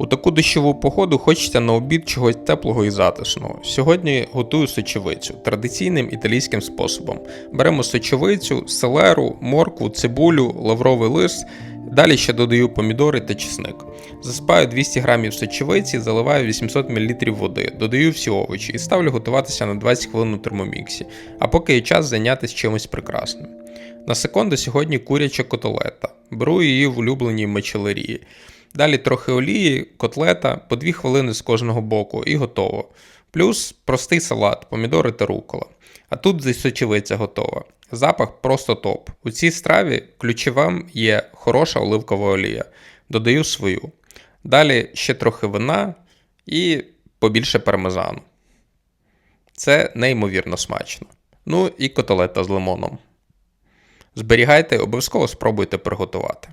У таку дощову погоду хочеться на обід чогось теплого і затишного. Сьогодні готую сочевицю традиційним італійським способом. Беремо сочевицю, селеру, моркву, цибулю, лавровий лист. Далі ще додаю помідори та чесник. Засипаю 200 г сочевиці, заливаю 800 мл води, додаю всі овочі і ставлю готуватися на 20 хвилин у термоміксі, а поки є час зайнятися чимось прекрасним. На секунду сьогодні куряча котолета. Беру її в улюбленій мечелерії. Далі трохи олії, котлета, по 2 хвилини з кожного боку і готово. Плюс простий салат, помідори та рукола. А тут і сочевиця готова. Запах просто топ. У цій страві ключовим є хороша оливкова олія. Додаю свою. Далі ще трохи вина і побільше пармезану. Це неймовірно смачно. Ну і котелета з лимоном. Зберігайте, обов'язково спробуйте приготувати.